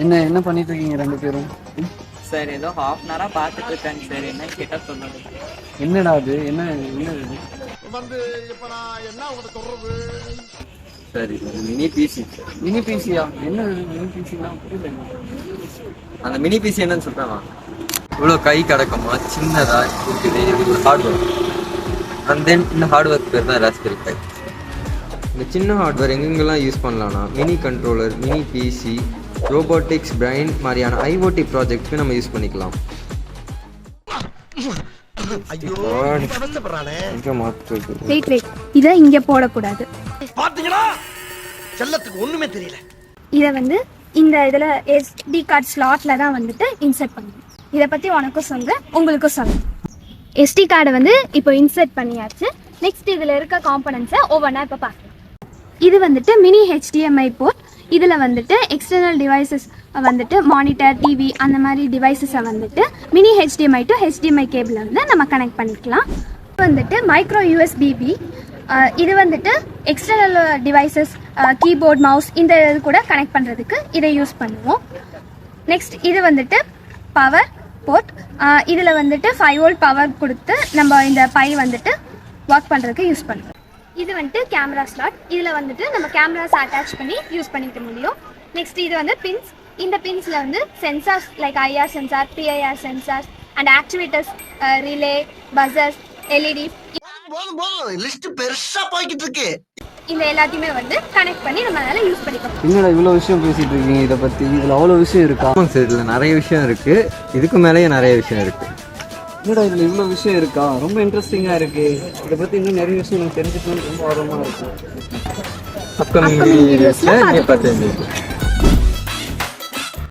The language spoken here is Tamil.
என்ன என்ன பண்ணிட்டு இருக்கீங்க ரெண்டு பேரும்? சார் ஏதோ ஹாஃப் அன் ஹவராக பார்த்துட்டு இருக்காங்க சார். என்ன கேட்டால் சொல்லணும் என்னடா அது? என்ன என்ன இது? வந்து இப்ப நான் என்ன உங்கள்ட்ட சொல்றது? சரி மினி பிசி மினி பிசியா என்ன மினி பிசினா புரியல அந்த மினி பிசி என்னன்னு சொல்றேன் இவ்வளோ கை கடக்கமா சின்னதா இருக்குது. இது ஒரு ஹார்ட்வேர் அண்ட் தென் இந்த ஹார்ட்வேர் பேர் தான் ராஸ்பெரி பை இந்த சின்ன ஹார்ட்வேர் எங்கெங்கெல்லாம் யூஸ் பண்ணலாம்னா mini controller mini PC robotics brain மாதிரியான ஐஓடி ப்ராஜெக்ட்க்கு நம்ம யூஸ் பண்ணிக்கலாம். வெயிட் வெயிட் இதை இங்கே போடக்கூடாது. பாத்தீங்களா செல்லத்துக்கு ஒண்ணுமே தெரியல. இதை வந்து இந்த இதில் எஸ்டி கார்டு ஸ்லாட்டில் தான் வந்துட்டு இன்சர்ட் பண்ணணும். இதை பற்றி உனக்கும் சொல்கிறேன் உங்களுக்கும் சொல்கிறேன் எஸ்டி கார்டை வந்து இப்போ இன்சர்ட் பண்ணியாச்சு. நெக்ஸ்ட் இதில் இருக்க காம்பனன்ட்ஸை ஒவ்வொன்றா இப்போ பார்க்கலாம். இது வந்துட்டு மினி ஹெச்டிஎம்ஐ போர்ட் இதில் வந்துட்டு எக்ஸ்டர்னல் டிவைசஸ் வந்துட்டு மானிட்டர் டிவி அந்த மாதிரி டிவைசஸை வந்துட்டு மினி ஹெச்டிஎம்ஐ டு ஹெச்டிஎம்ஐ கேபிளை வந்து நம்ம கனெக்ட் பண்ணிக்கலாம். வந்துட்டு மைக்ரோ யூஎஸ்பிபி இது வந்துட்டு எக்ஸ்டர்னல் டிவைசஸ் கீபோர்ட் மவுஸ் இந்த இது கூட கனெக்ட் பண்ணுறதுக்கு இதை யூஸ் பண்ணுவோம். நெக்ஸ்ட் இது வந்துட்டு பவர் போர்ட் இதில் வந்துட்டு ஃபைவ் வோல்ட் பவர் கொடுத்து நம்ம இந்த பை வந்துட்டு ஒர்க் பண்ணுறதுக்கு யூஸ் பண்ணுறோம் இது வந்துட்டு கேமரா ஸ்லாட் இதில் வந்துட்டு நம்ம கேமராஸ் அட்டாச் பண்ணி யூஸ் பண்ணிக்க முடியும். நெக்ஸ்ட் இது வந்து பின்ஸ் இந்த பின்ஸில் வந்து sensors like IR sensor PIR sensors and activators relay buzzers LED இந்த எல்லாத்தையுமே வந்து கனெக்ட் பண்ணி நம்ம அதனால் யூஸ் பண்ணிக்கலாம் என்னடா இவ்வளோ விஷயம் பேசிட்டு இருக்கீங்க? இதை பத்தி இதுல அவ்வளோ விஷயம் இருக்கா? ஆமாங்க சார் இதில் நிறைய விஷயம் இருக்கு. இதுக்கு மேலேயே நிறைய விஷயம் இருக்கு. என்னடா இதுல இவ்வளோ விஷயம் இருக்கா? ரொம்ப இன்ட்ரெஸ்டிங்கா இருக்கு. இதை பத்தி இன்னும் நிறைய விஷயம் எனக்கு தெரிஞ்சுக்கணும்னு ரொம்ப ஆர்வமா இருக்கு. அப்கமிங் வீடியோஸில் நீங்கள் பார்த்து